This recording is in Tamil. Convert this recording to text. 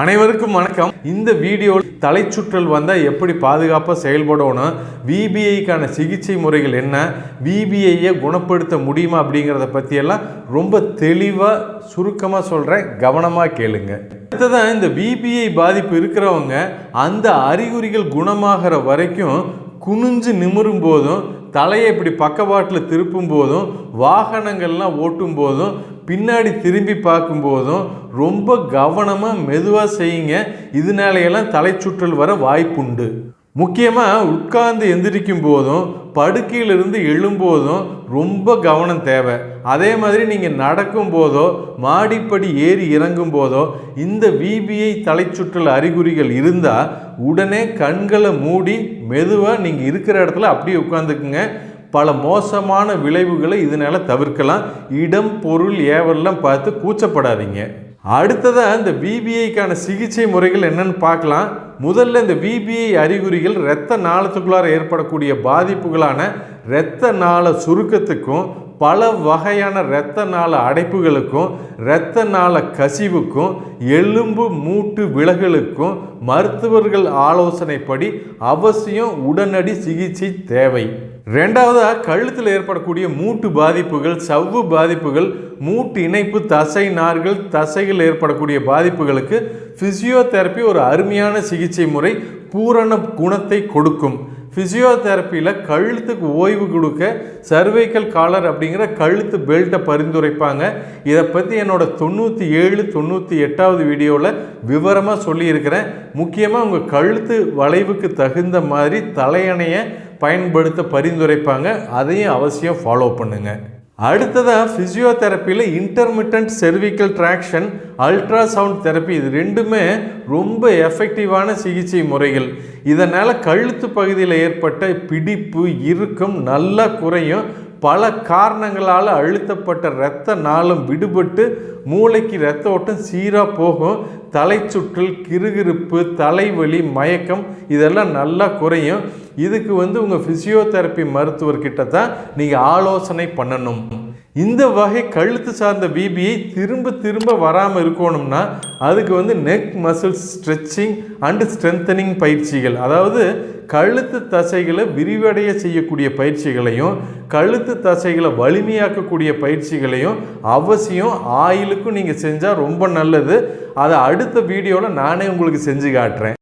அனைவருக்கும் வணக்கம். இந்த வீடியோ தலைச்சுற்றல் வந்தால் எப்படி பாதுகாப்பாக செயல்படணும் விபிஐக்கான சிகிச்சை முறைகள் என்ன விபிஐயை குணப்படுத்த முடியுமா அப்படிங்கிறத பற்றியெல்லாம் ரொம்ப தெளிவாக சுருக்கமாக சொல்கிறேன் கவனமாக கேளுங்க. அடுத்ததான் இந்த விபிஐ பாதிப்பு இருக்கிறவங்க அந்த அறிகுறிகள் குணமாகிற வரைக்கும் குனிஞ்சு நிமிரும் போதும் தலையை இப்படி பக்கவாட்டில் திருப்பும் போதும் வாகனங்கள்லாம் ஓட்டும் போதும் பின்னாடி திரும்பி பார்க்கும்போதும் ரொம்ப கவனமாக மெதுவாக செய்யுங்க. இதனாலையெல்லாம் தலைச்சுற்றல் வர வாய்ப்புண்டு. முக்கியமாக உட்கார்ந்து எந்திரிக்கும் போதும் படுக்கையிலிருந்து எழும்போதும் ரொம்ப கவனம் தேவை. அதே மாதிரி நீங்கள் நடக்கும் போதோ மாடிப்படி ஏறி இறங்கும் போதோ இந்த விபிஐ தலைச்சுற்றல் அறிகுறிகள் இருந்தால் உடனே கண்களை மூடி மெதுவாக நீங்கள் இருக்கிற இடத்துல அப்படியே உட்காந்துக்குங்க பல மோசமான விளைவுகளை இதனால் தவிர்க்கலாம். இடம் பொருள் ஏவெல்லாம் பார்த்து கூச்சப்படாதீங்க. அடுத்ததாக இந்த விபிஐக்கான சிகிச்சை முறைகள் என்னென்னு பார்க்கலாம். முதல்ல இந்த விபிஐ அறிகுறிகள் இரத்த நாளத்துக்குள்ளார ஏற்படக்கூடிய பாதிப்புகளான இரத்த நாள சுருக்கத்துக்கும் பல வகையான இரத்த நாள அடைப்புகளுக்கும் இரத்த நாள கசிவுக்கும் எலும்பு மூட்டு விலகலுக்கும் மருத்துவர்கள் ஆலோசனைப்படி அவசியம் உடனடி சிகிச்சை தேவை. ரெண்டாவதாக கழுத்தில் ஏற்படக்கூடிய மூட்டு பாதிப்புகள் சவ்வு பாதிப்புகள் மூட்டு இணைப்பு தசை நார்கள் தசைகள் ஏற்படக்கூடிய பாதிப்புகளுக்கு ஃபிசியோதெரப்பி ஒரு அருமையான சிகிச்சை முறை பூரண குணத்தை கொடுக்கும். ஃபிசியோதெரப்பியில் கழுத்துக்கு ஓய்வு கொடுக்க சர்வைக்கல் காலர் அப்படிங்கிற கழுத்து பெல்ட்டை பரிந்துரைப்பாங்க. இதை பற்றி என்னோடய தொண்ணூற்றி ஏழு தொண்ணூற்றி எட்டாவது வீடியோவில் விவரமாக சொல்லியிருக்கிறேன். முக்கியமாக உங்கள் கழுத்து வளைவுக்கு தகுந்த மாதிரி தலையணையை பயன்படுத்த பரிந்துரைப்பாங்க. அதையும் அவசியம் ஃபாலோ பண்ணுங்கள் அடுத்ததாக ஃபிசியோதெரப்பியில் intermittent cervical traction ultrasound therapy இது ரெண்டுமே ரொம்ப எஃபெக்டிவான சிகிச்சை முறைகள். இதனால் கழுத்து பகுதியில் ஏற்பட்ட பிடிப்பு இறுக்கம் நல்லா குறையும். பல காரணங்களால் அழுத்தப்பட்ட இரத்த நாளம் விடுபட்டு மூளைக்கு இரத்த ஓட்டம் சீராக போகும். தலை சுற்றல் கிறுகிறுப்பு தலைவலி மயக்கம் இதெல்லாம் நல்லா குறையும். இதுக்கு வந்து உங்கள் ஃபிசியோதெரப்பி மருத்துவர்கிட்ட தான் நீங்கள் ஆலோசனை பண்ணணும். இந்த வகை கழுத்து சார்ந்த பிபிஐ திரும்ப திரும்ப வராமல் இருக்கணும்னா அதுக்கு வந்து neck muscle stretching and strengthening பயிற்சிகள். அதாவது கழுத்து தசைகளை விரிவடைய செய்யக்கூடிய பயிற்சிகளையும் கழுத்து தசைகளை வலிமையாக்கக்கூடிய பயிற்சிகளையும் அவசியம் ஆயிலுக்கும் நீங்கள் செஞ்சால் ரொம்ப நல்லது. அதை அடுத்த வீடியோவில் நானே உங்களுக்கு செஞ்சு காட்டுறேன்.